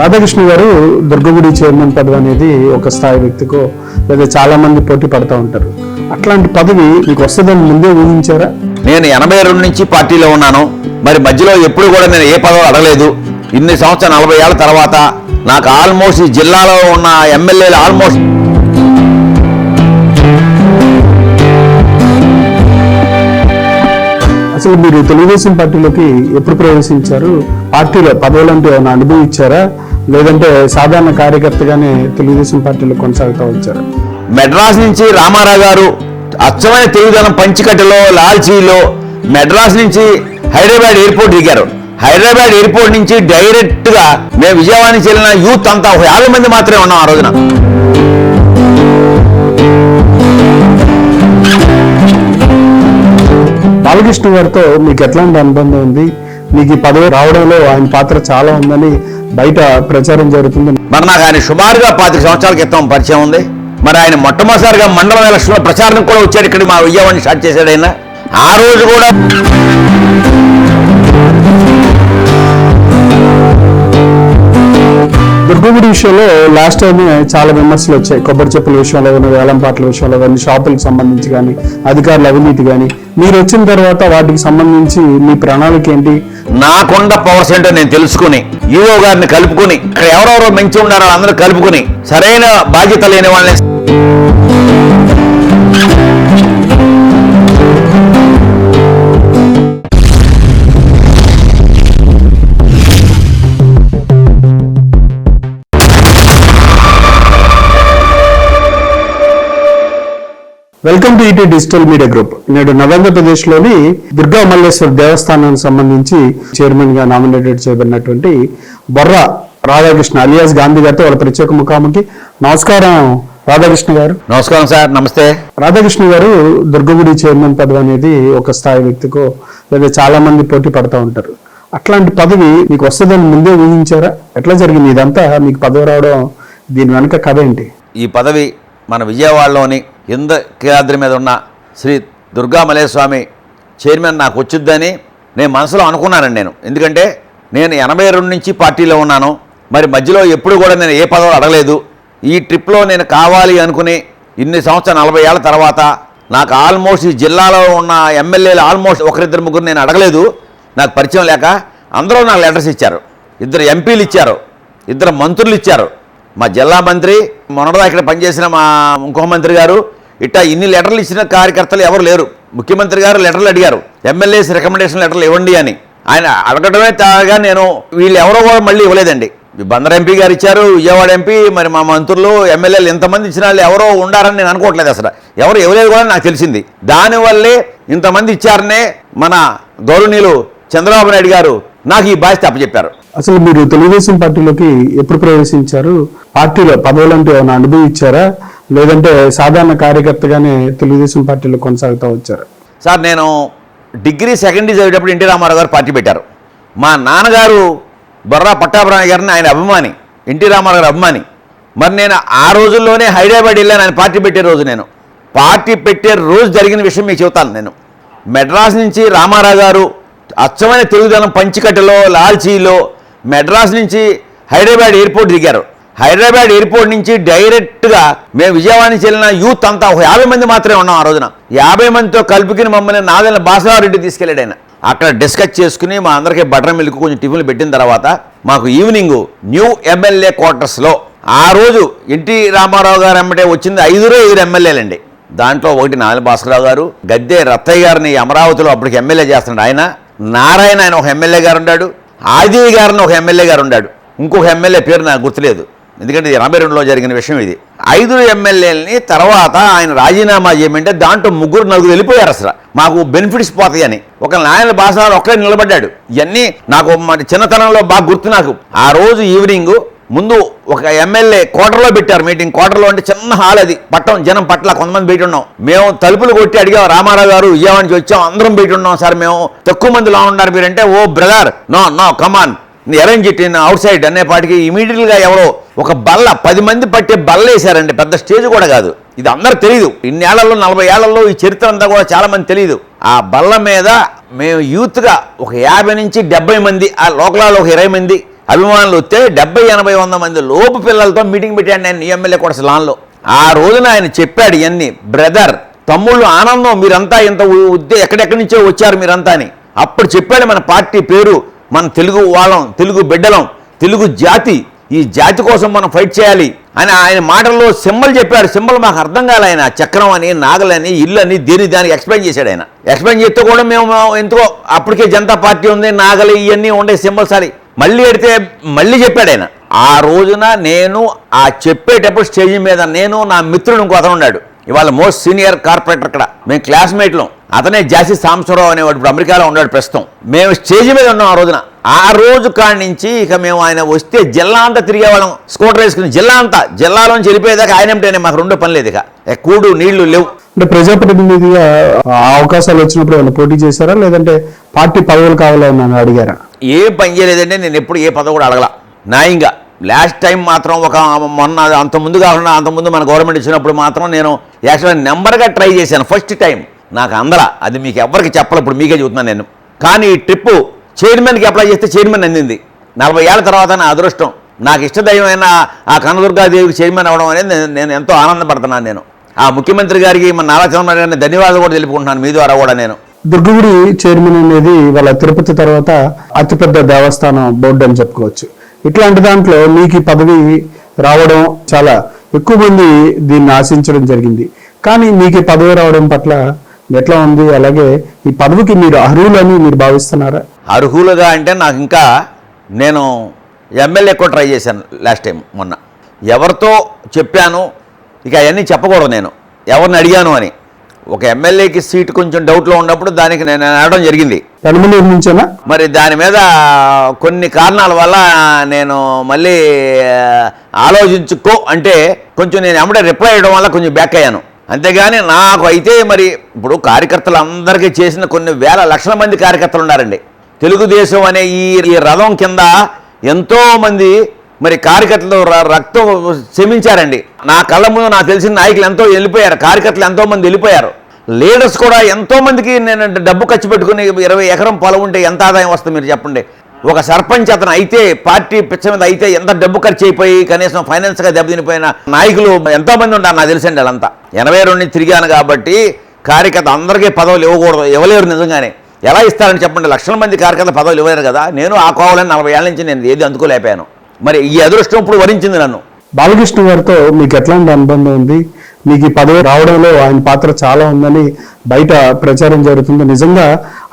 రాధాకృష్ణ గారు దుర్గగుడి చైర్మన్ పదవి అనేది ఒక స్థాయి వ్యక్తికో లేదా చాలా మంది పోటీ పడుతూ ఉంటారు. అట్లాంటి పదవి మీకు వస్తుందని ముందే ఊహించారా? నేను ఎనభై రెండు నుంచి పార్టీలో ఉన్నాను. మరి మధ్యలో ఎప్పుడు కూడా నేను ఏ పదవి అడగలేదు. ఇన్ని సంవత్సరాలు నలభై ఏళ్ళ తర్వాత నాకు ఆల్మోస్ట్ ఈ జిల్లాలో ఉన్న ఎమ్మెల్యేలు ఆల్మోస్ట్ అసలు మీరు తెలుగుదేశం పార్టీలోకి ఎప్పుడు ప్రవేశించారు? పార్టీలో పదవులు అంటే ఏమైనా అనుభవించారా? లేదంటే సాధారణ కార్యకర్తగానే తెలుగుదేశం పార్టీలో కొనసాగుతూ వచ్చారా. మెడ్రాస్ నుంచి రామారావు గారు అచ్చమైన తెలుగుదనం పంచికట్టలో లాల్చీలో మెడ్రాస్ నుంచి హైదరాబాద్ ఎయిర్పోర్ట్ దిగారు. హైదరాబాద్ ఎయిర్పోర్ట్ నుంచి డైరెక్ట్గా మేము విజయవాడ నుంచి వెళ్ళిన యూత్ అంతా ఒక యాభై మంది మాత్రమే ఉన్నాం ఆ రోజున. బాలకృష్ణ గారితో మీకు ఎట్లాంటి అనుబంధం ఉంది? మీకు ఈ పదవి రావడంలో ఆయన పాత్ర చాలా ఉందని బయట ప్రచారం జరుగుతుంది. మరి నాకు ఆయన సుమారుగా పాతిక సంవత్సరాల క్రితం పరిచయం ఉంది. మరి ఆయన మొట్టమొదటిసారిగా మండలం ఎలక్షన్లో ప్రచారం కూడా వచ్చాడు. ఇక్కడ మా విజయవాడిని స్టార్ట్ చేశాడు ఆయన. ఆ రోజు కూడా దేవుడి విషయంలో లాస్ట్ టైం చాలా విమర్శలు వచ్చాయి. కొబ్బరి చెప్పుల విషయంలో కానీ వేలం పాటల విషయంలో కానీ షాపులకు సంబంధించి కానీ అధికారుల అవినీతి కానీ మీరు వచ్చిన తర్వాత వాటికి సంబంధించి మీ ప్రణాళిక ఏంటి? నాకుండ పవర్ సెంటర్ నేను తెలుసుకుని ఈవో గారిని కలుపుకుని ఎవరెవరో మంచి ఉన్నారో అందరూ కలుపుకుని సరైన బాధ్యత లేని వాళ్ళని welcome to ET digital media group నేడు నవేంద్రప్రదేశ్లోని దుర్గా మల్లేశ్వర దేవస్థానానికి సంబంధించి చైర్మన్గా నామినేటెడ్ చేయబడినటువంటి బొర్ర రాధాకృష్ణ అలియాస్ గాంధీ గారితో వాళ్ళ ప్రత్యేక ముఖాముఖి. నమస్కారం రాధాకృష్ణ గారు. నమస్కారం సార్ నమస్తే. రాధాకృష్ణ గారు దుర్గగుడి చైర్మన్ పదవి అనేది ఒక స్థాయి వ్యక్తికో లేదా చాలా మంది పోటీ పడుతూ ఉంటారు. అట్లాంటి పదవి మీకు వస్తుందని ముందే ఊహించారా? ఎట్లా జరిగింది ఇదంతా? మీకు పదవి రావడం దీని వెనక కథ ఏంటి? ఈ పదవి మన విజయవాడలోని ఇంద్రకీలాద్రి మీద ఉన్న శ్రీ దుర్గామలేస్వామి చైర్మన్ నాకు వచ్చిద్దని నేను మనసులో అనుకున్నానండి నేను. ఎందుకంటే నేను ఎనభై రెండు నుంచి పార్టీలో ఉన్నాను. మరి మధ్యలో ఎప్పుడు కూడా నేను ఏ పదవులు అడగలేదు. ఈ ట్రిప్లో నేను కావాలి అనుకుని ఇన్ని సంవత్సరాలు నలభై ఏళ్ళ తర్వాత నాకు ఆల్మోస్ట్ ఈ జిల్లాలో ఉన్న ఎమ్మెల్యేలు ఆల్మోస్ట్ ఒకరిద్దరు ముగ్గురు నేను అడగలేదు. నాకు పరిచయం లేక అందరూ నాకు లెటర్స్ ఇచ్చారు. ఇద్దరు ఎంపీలు ఇచ్చారు. ఇద్దరు మంత్రులు ఇచ్చారు. మా జిల్లా మంత్రి మొన్నటిదా ఇక్కడ పనిచేసిన మా ఇంకో మంత్రి గారు ఇట్టా ఇన్ని లెటర్లు ఇచ్చిన కార్యకర్తలు ఎవరు లేరు. ముఖ్యమంత్రి గారు లెటర్లు అడిగారు. ఎమ్మెల్యేస్ రికమెండేషన్ లెటర్లు ఇవ్వండి అని. ఆయన అడగడమే తాగా నేను వీళ్ళు ఎవరో కూడా మళ్ళీ ఇవ్వలేదండి. బందర్ ఎంపీ గారు ఇచ్చారు విజయవాడ ఎంపీ మరి మా మంత్రులు ఎమ్మెల్యేలు ఎంతమంది ఇచ్చిన వాళ్ళు ఎవరో ఉండారని నేను అనుకోవట్లేదు అసలు. ఎవరు ఇవ్వలేదు కూడా నాకు తెలిసింది. దానివల్లే ఇంతమంది ఇచ్చారనే మన గౌరవనీయులు చంద్రబాబు నాయుడు గారు నాకు ఈ బాధ్యత అప్పచెప్పారు. అసలు మీరు తెలుగుదేశం పార్టీలోకి ఎప్పుడు ప్రవేశించారు? పార్టీలో పదవులు అంటే ఏమైనా అనుభవించారా? లేదంటే సాధారణ కార్యకర్తగానే తెలుగుదేశం పార్టీలో కొనసాగుతూ వచ్చారు. సార్ నేను డిగ్రీ సెకండ్ చదివేటప్పుడు ఎన్టీ రామారావు గారు పార్టీ పెట్టారు. మా నాన్నగారు బొర్రా పట్టాభిరామయ్య గారిని ఆయన అభిమాని ఎన్టీ రామారావు గారు అభిమాని. మరి నేను ఆ రోజుల్లోనే హైదరాబాద్ వెళ్ళాను ఆయన పార్టీ పెట్టే రోజు నేను. పార్టీ పెట్టే రోజు జరిగిన విషయం మీకు చెబుతాను నేను. మెడ్రాస్ నుంచి రామారావు గారు అచ్చమైన తెలుగుదనం పంచికట్టలో లాల్చీలో మెడ్రాస్ నుంచి హైదరాబాద్ ఎయిర్పోర్ట్ దిగారు. హైదరాబాద్ ఎయిర్పోర్ట్ నుంచి డైరెక్ట్గా మేము విజయవాడ నుంచి వెళ్ళిన యూత్ అంతా ఒక యాభై మంది మాత్రమే ఉన్నాం ఆ రోజున. యాభై మందితో కలుపుకుని మమ్మల్ని నాదెల్ల బాసరారెడ్డి తీసుకెళ్ళాడు ఆయన. అక్కడ డిస్కస్ చేసుకుని మా అందరికీ బటర్ మిల్క్ కొంచెం టిఫిన్లు పెట్టిన తర్వాత మాకు ఈవినింగ్ న్యూ ఎమ్మెల్యే క్వార్టర్స్లో ఆ రోజు ఎన్టీ రామారావు గారు ఎమ్మటే వచ్చింది ఐదుగురు ఐదు ఎమ్మెల్యేలండి. దాంట్లో ఒకటి నాగల భాస్కరరావు గారు గద్దె రత్తయ్య గారిని అమరావతిలో అప్పటికి ఎమ్మెల్యే చేస్తున్నాడు ఆయన. నారాయణ ఆయన ఒక ఎమ్మెల్యే గారు ఉన్నాడు ఆది గారిని ఒక ఎమ్మెల్యే గారు ఉన్నాడు ఇంకొక ఎమ్మెల్యే పేరు నాకు గుర్తులేదు. ఎందుకంటే ఇది ఎనభై రెండులో జరిగిన విషయం ఇది. ఐదు ఎమ్మెల్యేలని తర్వాత ఆయన రాజీనామా చేయమంటే దాంట్లో ముగ్గురు నలుగురు వెళ్ళిపోయారు అసలు. మాకు బెనిఫిట్స్ పోతాయని. ఒక నాయన భాష ఒక్కడే నిలబడ్డాడు. ఇవన్నీ నాకు మరి చిన్నతనంలో బాగా గుర్తు నాకు. ఆ రోజు ఈవినింగ్ ముందు ఒక ఎమ్మెల్యే కోటర్లో పెట్టారు మీటింగ్. కోటర్లో అంటే చిన్న హాల్ అది. పట్టం జనం పట్ల కొంతమంది బయట ఉన్నాం. మేము తలుపులు కొట్టి అడిగాం రామారావు గారు విజయవాడ నుంచి వచ్చాం అందరం బయట ఉన్నాం సార్ మేము తక్కువ మంది లో ఉన్నారు మీరంటే ఓ brother no no come on arrange it in outside అనే పాటికి ఇమీడియట్గా ఎవరో ఒక బల్ల పది మంది పట్టే బల్ల వేశారండి. పెద్ద స్టేజ్ కూడా కాదు. ఇది అందరు తెలియదు ఇన్నేళ్ళలో నలభై ఏళ్ళలో ఈ చరిత్ర అంతా కూడా చాలామంది తెలియదు ఆ బల్ల మీద మేము యూత్గా ఒక యాభై నుంచి డెబ్బై మంది ఆ లోకలాలో ఒక ఇరవై మంది అభిమానులు వస్తే డెబ్బై ఎనభై వంద మంది లోపు పిల్లలతో మీటింగ్ పెట్టాడు నేను ఎమ్మెల్యే కూడా లాన్లో ఆ రోజున ఆయన చెప్పాడు ఇవన్నీ బ్రదర్ తమ్ముళ్ళు ఆనందం మీరంతా ఇంత ఉద్దే ఎక్కడెక్కడి నుంచో వచ్చారు మీరంతా అని. అప్పుడు చెప్పాడు మన పార్టీ పేరు మన తెలుగు వాళ్ళం తెలుగు బిడ్డలం తెలుగు జాతి ఈ జాతి కోసం మనం ఫైట్ చేయాలి అని ఆయన మాటల్లో సింబల్ చెప్పాడు సింబల్ మాకు అర్థం కాలే ఆయన. చక్రం అని నాగలని ఇల్లు అని దేని దానికి ఎక్స్ప్లెయిన్ చేశాడు ఆయన. ఎక్స్ప్లెయిన్ చేస్తే కూడా మేము ఎందుకో అప్పటికే జనతా పార్టీ ఉంది నాగలి ఇవన్నీ ఉండే సింబల్స్ అని. మళ్ళీ ఎడితే మళ్ళీ చెప్పాడు ఆయన. ఆ రోజున నేను ఆ చెప్పేటప్పుడు స్టేజ్ మీద నేను నా మిత్రుడు ఇంకో అతను ఉన్నాడు. ఇవాళ మోస్ట్ సీనియర్ కార్పొరేటర్ అక్కడ. మేము క్లాస్మేట్లం అతనే జాసి సాంబశివరావు అనేవాడు ఇప్పుడు అమెరికాలో ఉన్నాడు ప్రస్తుతం. మేము స్టేజ్ మీద ఉన్నాం ఆ రోజున. ఆ రోజు కాడి నుంచి ఇక మేము ఆయన వస్తే జిల్లా అంతా తిరిగేవాళ్ళం. స్కూటర్ వేసుకుని జిల్లా అంతా. జిల్లాలోంచి వెళ్ళిపోయేదాకా ఆయన ఏమిటనే మాకు రెండో పని లేదు ఇక. కూడు నీళ్ళు లేవు. అంటే ప్రజాప్రతినిధిగా అవకాశాలు వచ్చినప్పుడు ఏమైనా పోటీ చేశారా? లేదంటే పార్టీ పదవులు కావాలని నన్ను అడిగారా? ఏ పని చేయలేదంటే నేను ఎప్పుడు ఏ పదవి కూడా అడగల. న్యాయంగా. లాస్ట్ టైం మాత్రం ఒక మొన్న అంత ముందు కాకుండా అంత ముందు మన గవర్నమెంట్ ఇచ్చినప్పుడు మాత్రం నేను యాక్చువల్గా నెంబర్గా ట్రై చేశాను. First time. నాకు అందల. అది మీకు ఎవరికి చెప్పలే ఇప్పుడు మీకే చెబుతున్నాను నేను. కానీ ఈ ట్రిప్పు చైర్మన్కి అప్లై చేస్తే చైర్మన్ అందింది నలభై ఏళ్ళ తర్వాత నా అదృష్టం. నాకు ఇష్టదైవమైన ఆ కనదుర్గాదేవికి చైర్మన్ అవ్వడం అనేది నేను- ఎంతో ఆనందపడుతున్నాను నేను. ఆ ముఖ్యమంత్రి గారికి మన నారా చంద్రబాబు గారిని ధన్యవాదాలు కూడా తెలుపుకుంటున్నాను మీ ద్వారా కూడా నేను. దుర్గగుడి చైర్మన్ అనేది వాళ్ళ తిరుపతి తర్వాత అతిపెద్ద దేవస్థానం బోర్డు అని చెప్పుకోవచ్చు. ఇట్లాంటి దాంట్లో మీకు పదవి రావడం చాలా ఎక్కువ మంది దీన్ని ఆశించడం జరిగింది. కానీ మీకు పదవి రావడం పట్ల ఎట్లా ఉంది? అలాగే ఈ పదవికి మీరు అర్హులని మీరు భావిస్తున్నారా? అర్హులుగా అంటే నాకు ఇంకా నేను ఎమ్మెల్యే కూడా ట్రై చేశాను లాస్ట్ టైం మొన్న. ఎవరితో చెప్పాను? ఇక అవన్నీ చెప్పకూడదు నేను. ఎవరిని అడిగాను అని. ఒక ఎమ్మెల్యేకి సీట్ కొంచెం డౌట్లో ఉన్నప్పుడు దానికి నేను అడగడం జరిగింది. నుంచేనా? మరి దాని మీద కొన్ని కారణాల వల్ల నేను మళ్ళీ ఆలోచించుకో అంటే కొంచెం నేను ఎమ్మడే రిప్లై ఇవ్వడం వల్ల కొంచెం బ్యాక్ అయ్యాను. అంతేగాని నాకు అయితే మరి ఇప్పుడు కార్యకర్తలు అందరికీ చేసిన కొన్ని వేల లక్షల మంది కార్యకర్తలు ఉన్నారండి తెలుగుదేశం అనే ఈ ఈ రథం కింద ఎంతోమంది మరి కార్యకర్తలు ర- రక్తం శ్రమించారండి నా కళ్ళ ముందు నాకు తెలిసిన నాయకులు ఎంతో వెళ్ళిపోయారు కార్యకర్తలు ఎంతోమంది వెళ్ళిపోయారు. లీడర్స్ కూడా ఎంతోమందికి నేను డబ్బు ఖర్చు పెట్టుకుని ఇరవై ఎకరం పొలం ఉంటే ఎంత ఆదాయం వస్తుంది మీరు చెప్పండి. ఒక సర్పంచ్ అతను అయితే పార్టీ పిచ్చ మీద అయితే ఎంత డబ్బు ఖర్చు అయిపోయి కనీసం ఫైనాన్స్గా దెబ్బతినిపోయిన నాయకులు ఎంతో మంది ఉంటారు నాకు తెలిసండి వాళ్ళంతా ఎనభై రెండు తిరిగాను కాబట్టి కార్యకర్త అందరికీ పదవులు ఇవ్వకూడదు ఇవ్వలేరు నిజంగానే. ఎలా ఇస్తారని చెప్పండి లక్షల మంది కార్యకర్త పదవులు ఇవ్వలేరు కదా. నేను ఆ కోవాలని నలభై ఏళ్ళ నుంచి నేను ఏది అందుకోలేకపోయాను. మరి ఈ అదృష్టం ఇప్పుడు వరించింది నన్ను. బాలకృష్ణ గారితో మీకు ఎట్లాంటి అనుబంధం ఉంది? మీకు ఈ పదవి రావడంలో ఆయన పాత్ర చాలా ఉందని బయట ప్రచారం జరుగుతుంది. నిజంగా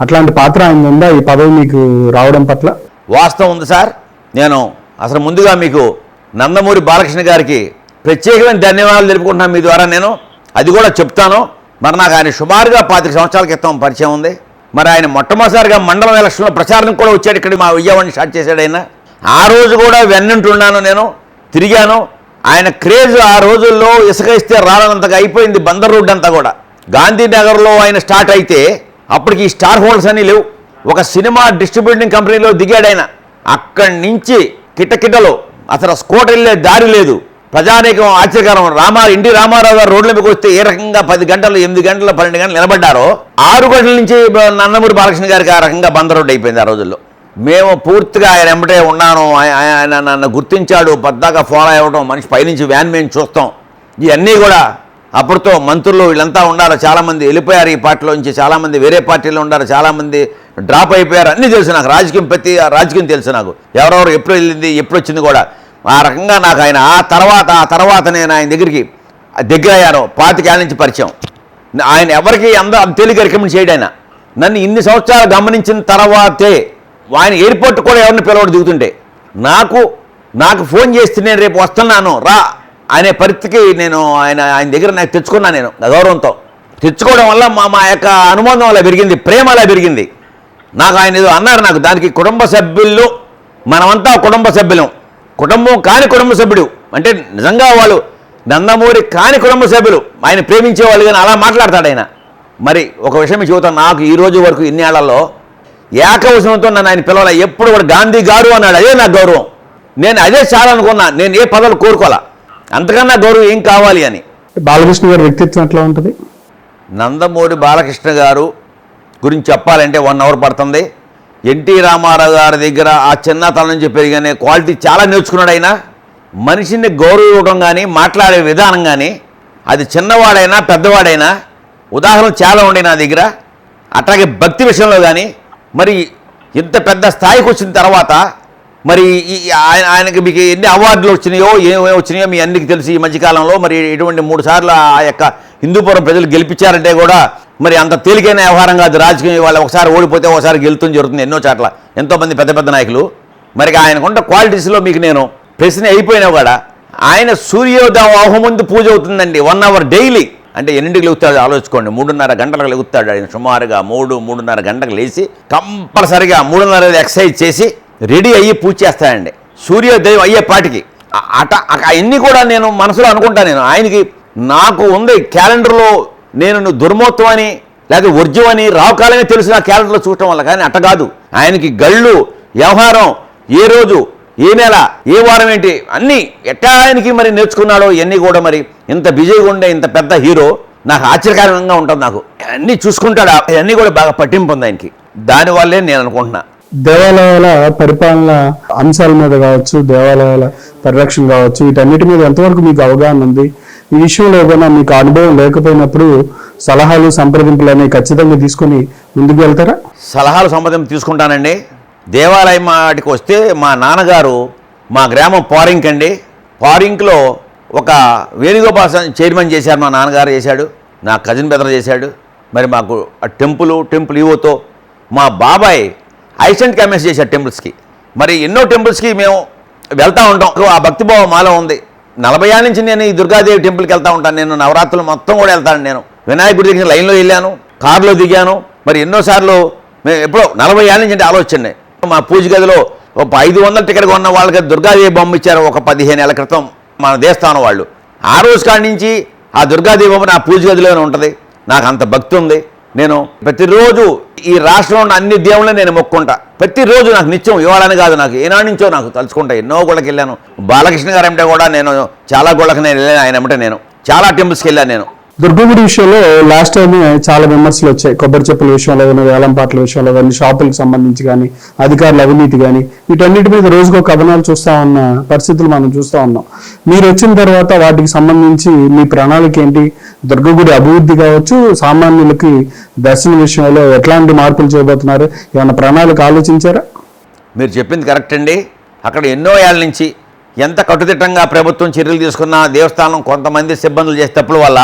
అట్లాంటి పాత్ర ఆయన ఉందా? ఈ పదవి మీకు రావడం పట్ల? వాస్తవం ఉంది సార్. నేను అసలు ముందుగా మీకు నందమూరి బాలకృష్ణ గారికి ప్రత్యేకమైన ధన్యవాదాలు తెలుపుకుంటున్నాను మీ ద్వారా. నేను అది కూడా చెప్తాను. మరి నాకు ఆయన సుమారుగా పాతిక సంవత్సరాల క్రితం పరిచయం ఉంది. మరి ఆయన మొట్టమొదటిసారిగా మండలం ఎలక్షన్లో ప్రచారం కూడా వచ్చాడు. ఇక్కడ మా విజయవాడిని స్టార్ట్ చేశాడు ఆయన. ఆ రోజు కూడా వెన్నుంటున్నాను నేను. తిరిగాను. ఆయన క్రేజ్ ఆ రోజుల్లో ఇసుక ఇస్తే రాలనంతగా అయిపోయింది బందర్ రోడ్ అంతా కూడా. గాంధీనగర్లో ఆయన స్టార్ట్ అయితే అప్పటికి స్టార్ హోల్డ్స్ అని లేవు. ఒక సినిమా డిస్ట్రిబ్యూటింగ్ కంపెనీలో దిగాడు ఆయన. అక్కడి నుంచి కిటకిటలో అసలు స్కూటర్ వెళ్ళే దారి లేదు. ప్రజానీకం ఆశ్చర్యకరం. రామా ఎన్టీ రామారావు గారు రోడ్ల మీదకి వస్తే ఏ రకంగా పది గంటలు ఎనిమిది గంటలు పన్నెండు గంటలు నిలబడ్డారో ఆరు గంటల నుంచి నందమూరి బాలకృష్ణ గారికి ఆ రకంగా బందర్ అయిపోయింది ఆ రోజుల్లో. మేము పూర్తిగా ఆయన వెంబటే ఉన్నాను. ఆయన నన్ను గుర్తించాడు. పద్దాకా ఫాలో అవ్వడం మనిషి పైనుంచి వ్యాన్ మేము చూస్తాం. ఇవన్నీ కూడా అప్పటితో మంత్రులు వీళ్ళంతా ఉన్నారు చాలామంది వెళ్ళిపోయారు ఈ పార్టీలోంచి చాలామంది వేరే పార్టీలో ఉండారు చాలామంది డ్రాప్ అయిపోయారు. అన్నీ తెలుసు నాకు. రాజకీయం ప్రతి రాజకీయం తెలుసు నాకు. ఎవరెవరు ఎప్పుడు వెళ్ళింది ఎప్పుడు వచ్చింది కూడా. ఆ రకంగా నాకు ఆయన ఆ తర్వాత ఆ తర్వాత నేను ఆయన దగ్గరికి దగ్గర అయ్యాను పాతికేళ్ళ నుంచి పరిచయం. ఆయన ఎవరికి అందరూ తేలిక రికమెండ్ చేయడు ఆయన. నన్ను ఇన్ని సంవత్సరాలు గమనించిన తర్వాతే ఆయన ఎయిర్పోర్ట్ కూడా ఎవరిని పిలవడు దిగుతుంటే. నాకు నాకు ఫోన్ చేస్తే నేను రేపు వస్తున్నాను. రా. అనే పరిస్థితికి నేను ఆయన ఆయన దగ్గర నాకు తెచ్చుకున్నాను నేను గౌరవంతో. తెచ్చుకోవడం వల్ల మా మా యొక్క అనుబంధం అలా పెరిగింది ప్రేమ అలా పెరిగింది. నాకు ఆయన ఏదో అన్నారు నాకు దానికి కుటుంబ సభ్యులు మనమంతా కుటుంబ సభ్యులం. కుటుంబం కాని కుటుంబ సభ్యుడు. అంటే నిజంగా వాళ్ళు నందమూరి కాని కుటుంబ సభ్యులు. ఆయన ప్రేమించే వాళ్ళు కానీ అలా మాట్లాడతాడు ఆయన. మరి ఒక విషయం మీకు చెబుతాను నాకు ఈ రోజు వరకు ఇన్ని ఏళ్ళలో ఏకవచనంతో నన్ను ఆయన పిలవాలి? ఎప్పుడు కూడా గాంధీ గారు అన్నాడు అదే నా గౌరవం. నేను అదే చాలనుకున్నా నేను ఏ పదవులు కోరుకోవాలా? అంతకన్నా గౌరవం ఏం కావాలి అని? బాలకృష్ణ గారి వ్యక్తిత్వం ఎట్లా ఉంటుంది? నందమూరి బాలకృష్ణ గారు గురించి చెప్పాలంటే వన్ అవర్ పడుతుంది. ఎన్టీ రామారావు గారి దగ్గర ఆ చిన్నతనం నుంచి పెరిగానే క్వాలిటీ చాలా నేర్చుకున్నాడు ఆయన. మనిషిని గౌరవం ఇవ్వడం కానీ మాట్లాడే విధానం కానీ అది చిన్నవాడైనా పెద్దవాడైనా ఉదాహరణ చాలా ఉండే నా దగ్గర. అట్లాగే భక్తి విషయంలో కానీ మరి ఇంత పెద్ద స్థాయికి వచ్చిన తర్వాత మరి ఈ ఆయన ఆయనకి మీకు ఎన్ని అవార్డులు వచ్చినాయో ఏమేమి వచ్చినాయో మీ అన్నికి తెలిసి ఈ మధ్యకాలంలో మరి ఇటువంటి మూడు సార్లు ఆ యొక్క హిందూపురం ప్రజలు గెలిపించారంటే కూడా మరి అంత తేలికైన వ్యవహారం కాదు. రాజకీయం వాళ్ళు ఒకసారి ఓడిపోతే ఒకసారి గెలుతుంది జరుగుతుంది ఎన్నో చాట్ల. ఎంతోమంది పెద్ద పెద్ద నాయకులు. మరి ఆయనకుంట క్వాలిటీస్లో మీకు నేను ప్రశ్న అయిపోయినా కూడా ఆయన సూర్యోదయం ముందు పూజ అవుతుందండి. వన్ అవర్ డైలీ అంటే ఎన్నింటికి లెగుతాడు? ఆలోచుకోండి మూడున్నర గంటలకు లెగుతాడు ఆయన. సుమారుగా మూడు మూడున్నర గంటలకు లేచి కంపల్సరిగా మూడున్నర ఎక్సర్సైజ్ చేసి రెడీ అయ్యి పూజ చేస్తాడండి సూర్యోదయం అయ్యే పాటికి. అట అవన్నీ కూడా నేను మనసులో అనుకుంటా నేను. ఆయనకి నాకు ఉంది క్యాలెండర్లో నేను నువ్వు దుర్మోత్వం అని లేకపోతే వర్జ్యం అని రావుకాలమే తెలుసు నా క్యాలెండర్లో చూడటం వల్ల కానీ అట్ట కాదు. ఆయనకి గళ్ళు వ్యవహారం ఏ రోజు ఏ నెల ఏ వారం ఏంటి అన్నీ ఎట్టా ఆయనకి మరి నేర్చుకున్నాడో ఇవన్నీ కూడా మరి ఇంత బిజీగా ఉండే ఇంత పెద్ద హీరో నాకు ఆశ్చర్యకరంగా ఉంటుంది నాకు. అన్నీ చూసుకుంటాడు? అవన్నీ కూడా బాగా పట్టింపు ఉంది ఆయనకి. దానివల్లే నేను అనుకుంటున్నా. దేవాలయాల పరిపాలన అంశాల మీద కావచ్చు దేవాలయాల పరిరక్షణ కావచ్చు వీటన్నిటి మీద ఎంతవరకు మీకు అవగాహన ఉంది? ఈ విషయంలో ఏదైనా మీకు అనుభవం లేకపోయినప్పుడు సలహాలు సంప్రదింపులు అనేవి ఖచ్చితంగా తీసుకొని ముందుకు వెళ్తారా? సలహాలు సంప్రదింపు తీసుకుంటానండి. దేవాలయం వాటికి వస్తే మా నాన్నగారు మా గ్రామం పారింక్ అండి. పారింక్లో ఒక వేణుగోపాల చైర్మన్ చేశారు మా నాన్నగారు చేశాడు నా కజిన్ బ్రదర్ చేశాడు. మరి మాకు ఆ టెంపుల్ టెంపుల్ ఈవోతో మా బాబాయ్ ఐసెంట్ కమెంట్స్ చేశారు టెంపుల్స్కి. మరి ఎన్నో టెంపుల్స్కి మేము వెళ్తూ ఉంటాం. ఆ భక్తిభావం మాలో ఉంది. నలభై ఏళ్ళ నుంచి నేను ఈ దుర్గాదేవి టెంపుల్కి వెళ్తూ ఉంటాను. నేను నవరాత్రులు మొత్తం కూడా వెళ్తాను నేను. వినాయకుడి దగ్గర లైన్లో వెళ్ళాను కారులో దిగాను. మరి ఎన్నోసార్లు మేము ఎప్పుడో నలభై ఏళ్ళ నుంచి అంటే ఆలోచండి మా పూజ గదిలో ఒక ఐదు వందల టికెట్ కొన్న వాళ్ళకి దుర్గాదేవి బొమ్మ ఇచ్చారు ఒక పదిహేను ఏళ్ళ క్రితం మన దేవస్థానం వాళ్ళు. ఆ రోజు కాడి నుంచి ఆ దుర్గాదేవి బొమ్మ నా పూజ గదిలోనే ఉంటుంది. నాకు అంత భక్తి ఉంది. నేను ప్రతిరోజు ఈ రాష్ట్రంలో ఉన్న అన్ని దేవుళ్ళని నేను మొక్కుంటా. ప్రతిరోజు నాకు నిత్యం ఇవ్వాలని కాదు నాకు. ఏనాడు నుంచో నాకు తలుచుకుంటా. ఎన్నో గుళ్ళకి వెళ్ళాను. బాలకృష్ణ గారు అంటే కూడా నేను చాలా గుళ్ళకి నేను వెళ్ళాను. ఆయన అంటే నేను. చాలా టెంపుల్స్కి వెళ్ళాను నేను. దుర్గగుడి విషయంలో లాస్ట్ టైం చాలా విమర్శలు వచ్చాయి. కొబ్బరి చెప్పుల విషయంలో కానీ వేలం పాటల విషయంలో కానీ షాపులకు సంబంధించి కానీ అధికారుల అవినీతి కానీ వీటన్నిటి మీద రోజుకో కథనాలు చూస్తా ఉన్న పరిస్థితులు మనం చూస్తా ఉన్నాం. మీరు వచ్చిన తర్వాత వాటికి సంబంధించి మీ ప్రణాళిక ఏంటి? దుర్గగుడి అభివృద్ధి కావచ్చు సామాన్యులకి దర్శన విషయంలో ఎట్లాంటి మార్పులు చేయబోతున్నారు? ఏమైనా ప్రణాళిక ఆలోచించారా? మీరు చెప్పింది కరెక్ట్ అండి. అక్కడ ఎన్నో ఏళ్ళ నుంచి ఎంత కట్టుదిట్టంగా ప్రభుత్వం చర్యలు తీసుకున్న దేవస్థానం కొంతమంది సిబ్బందులు చేసే తప్పుల వల్ల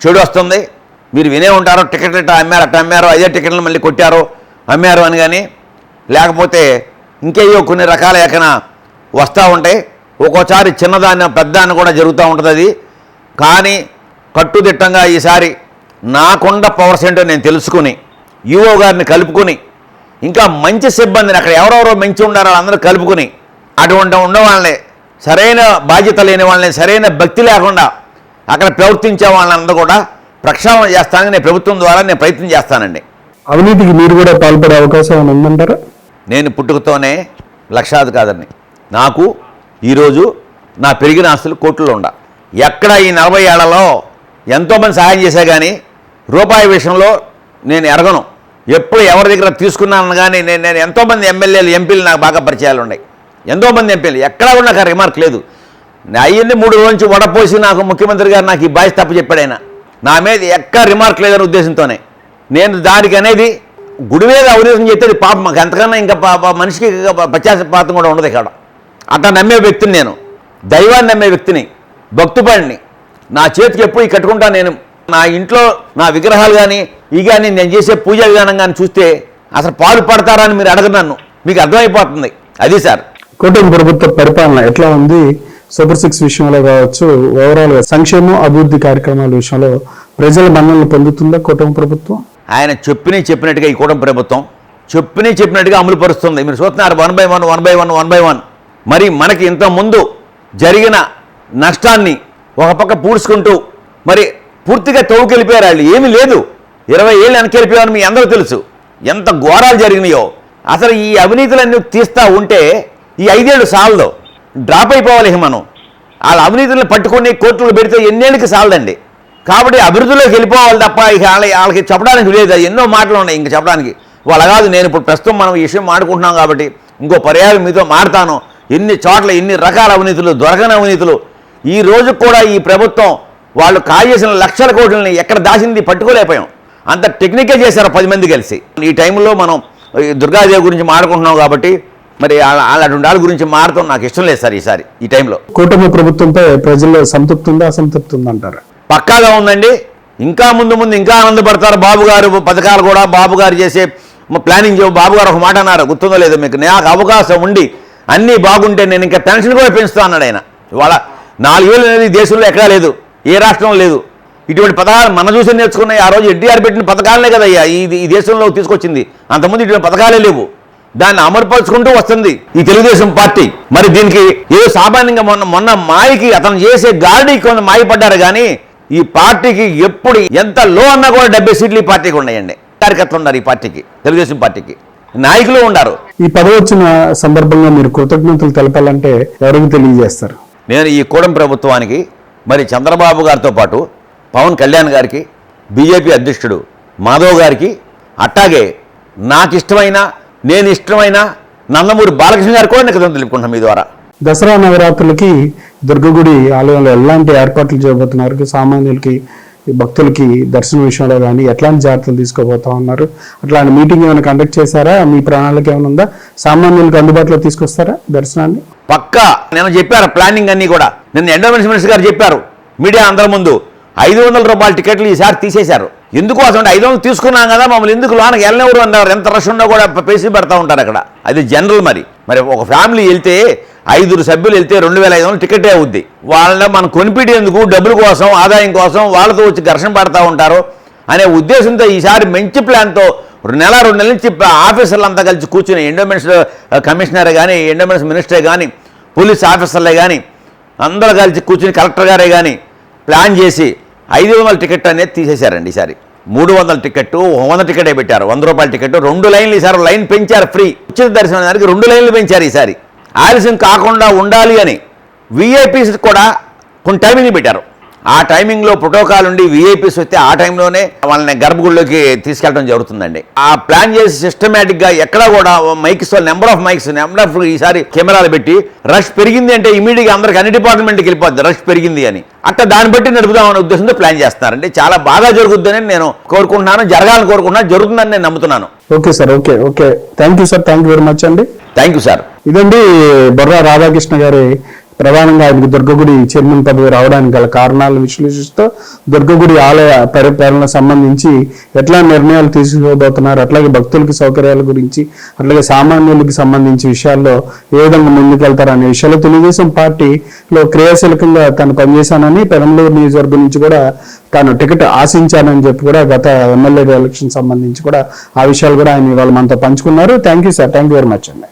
చెడు వస్తుంది. మీరు వినే ఉంటారు టికెట్ ఇట్ట అమ్మారు అట్ట అమ్మారు అదే టికెట్లు మళ్ళీ కొట్టారు అమ్మారు అని కానీ లేకపోతే ఇంకేయో కొన్ని రకాల ఎకన వస్తూ ఉంటాయి. ఒక్కోసారి చిన్నదాన్ని పెద్దాన్ని కూడా జరుగుతూ ఉంటుంది అది. కానీ కట్టుదిట్టంగా ఈసారి నాకుండ పవర్స్ ఏంటో నేను తెలుసుకుని ఈఓ గారిని కలుపుకొని ఇంకా మంచి సిబ్బందిని అక్కడ ఎవరెవరో మంచి ఉండారో అందరూ కలుపుకుని అటువంటి ఉండవాళ్ళని సరైన బాధ్యత లేని వాళ్ళని సరైన భక్తి లేకుండా అక్కడ ప్రవర్తించే వాళ్ళందరూ కూడా ప్రక్షాళన చేస్తానని నేను ప్రభుత్వం ద్వారా నేను ప్రయత్నం చేస్తానండి. అవినీతికి మీరు కూడా పాల్పడే అవకాశం ఏమైనా ఉందంటారా? నేను పుట్టుకతోనే లక్షాది కాదని నాకు ఈరోజు నా పెరిగిన ఆస్తులు కోట్లలో ఉండ. ఎక్కడ ఈ నలభై ఏళ్ళలో ఎంతోమంది సహాయం చేశా కానీ రూపాయి విషయంలో నేను ఎరగను. ఎప్పుడు ఎవరి దగ్గర తీసుకున్నాను కానీ నేను నేను ఎంతోమంది ఎమ్మెల్యేలు ఎంపీలు నాకు బాగా పరిచయాలు ఉన్నాయి. ఎంతోమంది ఎంపీలు. ఎక్కడా కూడా నాకు ఆ రిమార్క్ లేదు. అయ్యింది మూడు రోజుల నుంచి వడపోసి నాకు ముఖ్యమంత్రి గారు నాకు ఈ బాయ్స్ తప్పు చెప్పాడు ఆయన. నా మీద ఎక్కడ రిమార్క్ లేదనే ఉద్దేశంతోనే. నేను దానికి అనేది గుడి మీద అవినీతం చేస్తే పాప పాపం మాకు ఎంతకన్నా ఇంకా మనిషికి ఇంకా కూడా ఉండదు ఇక్కడ. అట్లా నమ్మే వ్యక్తిని నేను. దైవాన్ని నమ్మే వ్యక్తిని. భక్తుపడిని నా చేతికి ఎప్పుడు ఈ కట్టుకుంటా నేను. నా ఇంట్లో నా విగ్రహాలు కానీ ఈ కానీ నేను చేసే పూజా విధానం కానీ చూస్తే అసలు పాలు పడతారా అని మీరు అడగరు నన్ను. మీకు అర్థమైపోతుంది. అది సార్. కూటమి ప్రభుత్వ పరిపాలన ఎట్లా ఉంది? సూపర్ సిక్స్ విషయంలో కావచ్చు ఓవరాల్గా సంక్షేమం అభివృద్ధి కార్యక్రమాల విషయంలో ప్రజల మన్నలు పొందుతుందా కూటమి ప్రభుత్వం? ఆయన చెప్పిన చెప్పినట్టుగా ఈ కూటమి ప్రభుత్వం చెప్పినవి చెప్పినట్టుగా అమలు పరుస్తుంది. మీరు చూస్తున్నారు one by one one by one one by one మరి మనకి ఇంత ముందు జరిగిన నష్టాన్ని ఒక పక్క పూడ్చుకుంటూ మరి పూర్తిగా తవ్వుకెళ్ళిపోయారు వాళ్ళు. ఏమీ లేదు. ఇరవై ఏళ్ళు వెనకెళ్ళిపోయారు మీ అందరూ తెలుసు. ఎంత ఘోరాలు జరిగినాయో. అసలు ఈ అవినీతులన్నీ తీస్తూ ఉంటే ఈ ఐదేళ్ళు సాలదు డ్రాప్ అయిపోవాలి మనం. వాళ్ళ అవినీతిని పట్టుకొని కోర్టులు పెడితే ఎన్నేళ్ళకి సాలదండి. కాబట్టి అభివృద్ధిలోకి వెళ్ళిపోవాలి తప్ప ఇక వాళ్ళకి చెప్పడానికి లేదు. ఎన్నో మాటలు ఉన్నాయి ఇంక చెప్పడానికి. వాళ్ళ కాదు నేను ఇప్పుడు ప్రస్తుతం మనం ఈ విషయం మాడుకుంటున్నాం కాబట్టి ఇంకో పర్యాయం మీతో మాడతాను. ఎన్ని చోట్ల ఎన్ని రకాల అవినీతులు దొరకని అవినీతులు. ఈ రోజు కూడా ఈ ప్రభుత్వం వాళ్ళు కాజేసిన లక్షల కోట్లని ఎక్కడ దాచింది పట్టుకోలేకపోయాం. అంత టెక్నికే చేశారు పది మంది కలిసి. ఈ టైంలో మనం దుర్గాదేవి గురించి మాడుకుంటున్నాం కాబట్టి మరి అలా- అలాంటి వాళ్ళ గురించి మాడటం నాకు ఇష్టం లేదు సార్ ఈసారి ఈ టైంలో. కూటమి ప్రభుత్వంపై ప్రజల్లో సంతృప్తి ఉందా అసంతృప్తి ఉందా అంటారా పక్కాగా ఉందండి. ఇంకా ముందు ముందు ఇంకా ఆనందపడతారు బాబు గారు పథకాలు కూడా బాబు గారు చేసే ప్లానింగ్ చే- బాబు గారు ఒక మాట అన్నారు గుర్తుందో లేదో మీకు. నాకు అవకాశం ఉండి అన్నీ బాగుంటే నేను ఇంకా టెన్షన్ కూడా పెంచుతా అన్నాడు ఆయన. ఇవాళ నాలుగేళ్ళు అనేది ఈ దేశంలో ఎక్కడా లేదు ఏ రాష్ట్రం లేదు. ఇటువంటి పథకాలు మన చూసి నేర్చుకున్నాయి. ఆ రోజు ఎన్టీఆర్ పెట్టిన పథకాలనే కదయ్యా ఈ దేశంలో తీసుకొచ్చింది. అంతకుముందు ఇటువంటి పథకాలే లేవు. దాన్ని అమలుపరుచుకుంటూ వస్తుంది ఈ తెలుగుదేశం పార్టీ. మరి దీనికి ఏదో సామాన్యంగా మొన్న మొన్న మాయకి అతను చేసే గాడికి కొంత మాయపడ్డారు కానీ ఈ పార్టీకి ఎప్పుడు ఎంత లో అన్నా కూడా డెబ్బై సీట్లు ఈ పార్టీకి ఉన్నాయండి. కార్యకర్తలు ఉన్నారు ఈ పార్టీకి తెలుగుదేశం పార్టీకి. నాయకులు ఉన్నారు. ఈ పదవి వచ్చిన సందర్భంగా మీరు కృతజ్ఞతలు తెలపాలంటే ఎవరికి తెలియజేస్తారు? నేను ఈ కూడం ప్రభుత్వానికి మరి చంద్రబాబు గారితో పాటు పవన్ కళ్యాణ్ గారికి బీజేపీ అధ్యక్షుడు మాధవ్ గారికి అట్టాగే నాకు ఇష్టమైన నేను ఇష్టమైన నందమూరి బాలకృష్ణ గారికి కూడా నేను తెలుపుకుంటాను మీ ద్వారా. దసరా నవరాత్రులకి దుర్గగుడి ఆలయంలో ఎలాంటి ఏర్పాట్లు చేయబోతున్నారు? సామాన్యులకి భక్తులకి దర్శనం విషయంలో కానీ ఎట్లాంటి జాగ్రత్తలు తీసుకోబోతా ఉన్నారు? అట్లాంటి మీటింగ్ ఏమైనా కండక్ట్ చేశారా? మీ ప్రణాళిక ఏమైనా ఉందా? సామాన్యులకు అందుబాటులో తీసుకొస్తారా దర్శనాన్ని? పక్కా. నేను చెప్పారు ప్లానింగ్ అన్నీ కూడా. నిన్న ఎండోమెంట్స్ మినిస్టర్ గారు చెప్పారు మీడియా అందరి ముందు ఐదు వందల రూపాయల టికెట్లు ఈసారి తీసేశారు. ఎందుకు అసలు ఐదు వందలు తీసుకున్నాం కదా మమ్మల్ని ఎందుకు లోనకి వెళ్ళనివ్వరు అన్నారు. ఎంత రష్ ఉన్నా కూడా పేసి పెడతా ఉంటారు అక్కడ. అది జనరల్ మరి. మరి ఒక ఫ్యామిలీ వెళ్తే ఐదుగురు సభ్యులు వెళ్తే రెండు వేల ఐదు వందలు టికెటే అవుద్ది. వాళ్ళని మనం కొనిపెట్టేందుకు డబ్బుల కోసం ఆదాయం కోసం వాళ్ళతో వచ్చి ఘర్షణ పడతా ఉంటారు అనే ఉద్దేశంతో ఈసారి మంచి ప్లాన్తో నెల రెండు నెలల నుంచి ఆఫీసర్లు అంతా కలిసి కూర్చుని ఎండోమెంట్స్ కమిషనర్ కానీ ఎండోమెంట్స్ మినిస్టర్ కానీ పోలీస్ ఆఫీసర్లే కానీ అందరూ కలిసి కూర్చుని కలెక్టర్ గారే కానీ ప్లాన్ చేసి ఐదు వందల టికెట్ అనేది తీసేశారండి ఈసారి. మూడు వందల టికెట్ వంద టికెటే పెట్టారు. వంద రూపాయల టికెట్ రెండు లైన్లు ఈసారి లైన్ పెంచారు ఫ్రీ. ఉచిత దర్శనానికి రెండు లైన్లు పెంచారు ఈసారి. ఆలస్యం కాకుండా ఉండాలి అని విఐపీస్ కూడా కొన్ని టైమింగ్ పెట్టారు. ఆ టైమింగ్లో ప్రోటోకాల్ ఉండి విఐపీస్ వస్తే ఆ టైంలోనే వాళ్ళని గర్భగుడిలోకి తీసుకెళ్ళడం జరుగుతుందండి. ఆ ప్లాన్ చేసి సిస్టమేటిక్గా ఎక్కడ కూడా mics number of mics number of ఈసారి కెమెరాలు పెట్టి రష్ పెరిగింది అంటే ఇమీడియట్గా అందరికి అన్ని డిపార్ట్మెంట్కి వెళ్ళిపోద్ది రష్ పెరిగింది అని. అట్లా దాన్ని బట్టి నడుపుదామనే ఉద్దేశంతో ప్లాన్ చేస్తున్నారండి. చాలా బాగా జరుగుద్దని నేను కోరుకుంటున్నాను జరగాలని కోరుకుంటున్నాను జరుగుతుందని నేను నమ్ముతున్నాను. Okay sir okay okay. Thank you sir thank you very much అండి. Thank you sir. ఇదండి బొర్రా రాధాకృష్ణ గారి ప్రధానంగా ఆయనకు దుర్గగుడి చైర్మన్ పదవి రావడానికి గల కారణాలను విశ్లేషిస్తూ దుర్గగుడి ఆలయ పరిపాలన సంబంధించి ఎట్లా నిర్ణయాలు తీసుకోబోతున్నారు అట్లాగే భక్తులకి సౌకర్యాల గురించి అట్లాగే సామాన్యులకి సంబంధించి విషయాల్లో ఏ విధంగా ముందుకెళ్తారు అనే విషయాలు తెలుగుదేశం పార్టీలో క్రియాశీలకంగా తను పనిచేశానని పెరంలూరు నియోజకవర్గం నుంచి కూడా తాను టికెట్ ఆశించానని చెప్పి కూడా గత ఎమ్మెల్యే ఎలక్షన్ సంబంధించి కూడా ఆ విషయాలు కూడా ఆయన ఇవాళ మనతో పంచుకున్నారు. Thank you sir. Thank you very much అండి.